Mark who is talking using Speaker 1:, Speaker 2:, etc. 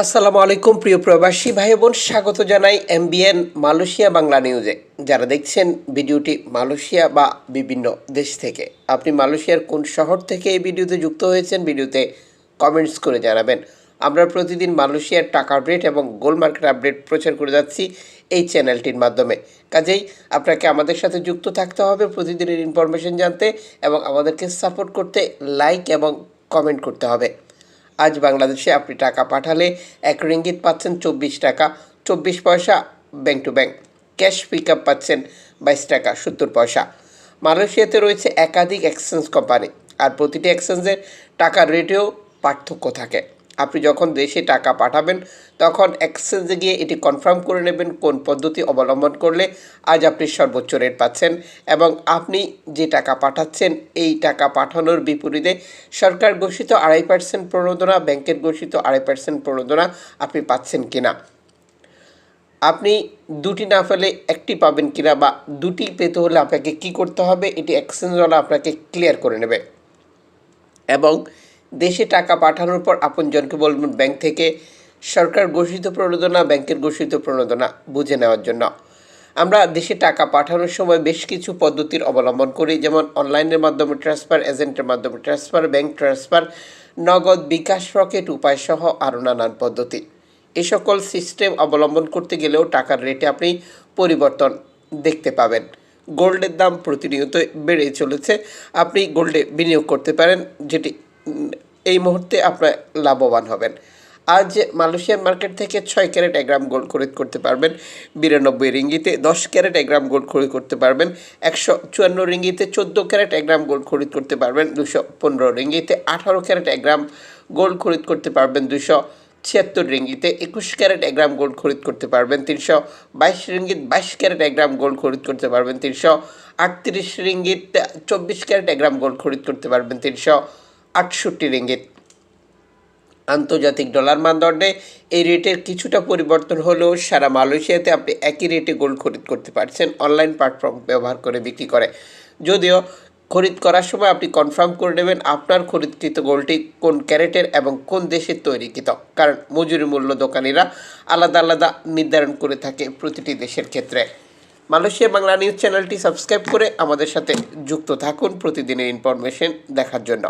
Speaker 1: আসসালামু আলাইকুম, প্রিয় প্রবাসী ভাই বোন স্বাগত জানাই এমবিএন মালয়েশিয়া বাংলা নিউজে। যারা দেখছেন ভিডিওটি মালয়েশিয়া বা বিভিন্ন দেশ থেকে। আপনি মালয়েশিয়ার কোন শহর থেকে এই ভিডিওতে যুক্ত হয়েছেন, ভিডিওতে কমেন্টস করে জানাবেন। আমরা প্রতিদিন মালয়েশিয়ার টাকা আপডেট এবং গোল্ড মার্কেট আপডেট প্রচার করে যাচ্ছি এই চ্যানেলটির মাধ্যমে। কাজেই আপনাকে আমাদের সাথে যুক্ত থাকতে হবে প্রতিদিনের ইনফরমেশন জানতে এবং আমাদেরকে সাপোর্ট করতে লাইক এবং কমেন্ট করতে হবে। আজ বাংলাদেশে আপনি টাকা পাঠালে এক রিঙ্গিত পাচ্ছেন চব্বিশ টাকা, চব্বিশ পয়সা bank to bank. Cash pick up পাচ্ছেন বাইশ টাকা, সত্তর পয়সা। মালয়েশিয়াতে রয়েছে একাধিক এক্সচেঞ্জ কোম্পানি, আর প্রতিটি এক্সচেঞ্জের টাকার রেটেও পার্থক্য থাকে। আপনি যখন দেশে টাকা পাঠাবেন, তখন এক্সচেঞ্জে গিয়ে এটি কনফার্ম করে নেবেন কোন পদ্ধতি অবলম্বন করলে আজ আপনি সর্বোচ্চ রেট পাচ্ছেন এবং আপনি যে টাকা পাঠাচ্ছেন, এই টাকা পাঠানোর বিপরীতে সরকার ঘোষিত আড়াই পার্সেন্ট প্রণোদনা, ব্যাংকের ঘোষিত আড়াই পার্সেন্ট প্রণোদনা আপনি পাচ্ছেন কিনা। আপনি দুটি না পেলে একটি পাবেন কিনা বা দুটি পেতে হলে আপনাকে কি করতে হবে, এটি এক্সচেঞ্জওয়ালা আপনাকে ক্লিয়ার করে নেবে। এবং দেশে টাকা পাঠানোর পর আপনজনকে বলবেন ব্যাংক থেকে সরকার ঘোষিত প্রণোদনা, ব্যাংকের ঘোষিত প্রণোদনা বুঝে নেওয়ার জন্য। আমরা দেশে টাকা পাঠানোর সময় বেশ কিছু পদ্ধতির অবলম্বন করি, যেমন অনলাইনের মাধ্যমে ট্রান্সফার, এজেন্টের মাধ্যমে ট্রান্সফার, ব্যাংক ট্রান্সফার, নগদ বিকাশ রকেট উপায় সহ আরও নানান পদ্ধতি। এ সকল সিস্টেম অবলম্বন করতে গেলেও টাকার রেটে আপনি পরিবর্তন দেখতে পাবেন। গোল্ডের দাম প্রতিনিয়ত বেড়ে চলেছে। আপনি গোল্ডে বিনিয়োগ করতে পারেন, যেটি এই মুহূর্তে আপনার লাভবান হবেন। আজ মালয়েশিয়ান মার্কেট থেকে ছয় ক্যারেট এক গ্রাম গোল্ড খরিদ করতে পারবেন, বিরানব্বই রিঙ্গিতে দশ ক্যারেট এক গ্রাম গোল্ড খরিদ করতে পারবেন, একশো চুয়ান্ন রিঙ্গিতে চোদ্দ ক্যারেট এক গ্রাম গোল্ড খরিদ করতে পারবেন, দুশো পনেরো রিঙ্গিতে আঠারো ক্যারেট এক গ্রাম গোল্ড খরিদ করতে পারবেন, দুশো ছিয়াত্তর রিঙ্গিতে একুশ ক্যারেট এক গ্রাম গোল্ড খরিদ করতে পারবেন, তিনশো বাইশ রিঙ্গিত বাইশ ক্যারেট এক গ্রাম গোল্ড খরিদ করতে পারবেন, তিনশো আটত্রিশ রিঙ্গিত চব্বিশ ক্যারেট এক গ্রাম গোল্ড খরিদ করতে পারবেন, তিনশো আটষট্টি রিঙ্গিত। আন্তর্জাতিক ডলার মানদণ্ডে এই রেটের কিছুটা পরিবর্তন হলেও সারা মালয়েশিয়াতে আপনি একই রেটে গোল্ড খরিদ করতে পারছেন, অনলাইন প্ল্যাটফর্ম ব্যবহার করে বিক্রি করে। যদিও খরিদ করার সময় আপনি কনফার্ম করে নেবেন আপনার খরিদকৃত গোলটি কোন ক্যারেটের এবং কোন দেশের তৈরিকৃত। কারণ মজুরি মূল্য দোকানিরা আলাদা আলাদা নির্ধারণ করে থাকে প্রতিটি দেশের ক্ষেত্রে। মালয়েশিয়া বাংলা নিউজ চ্যানেলটি সাবস্ক্রাইব করে আমাদের সাথে যুক্ত থাকুন প্রতিদিনের ইনফরমেশন দেখার জন্য।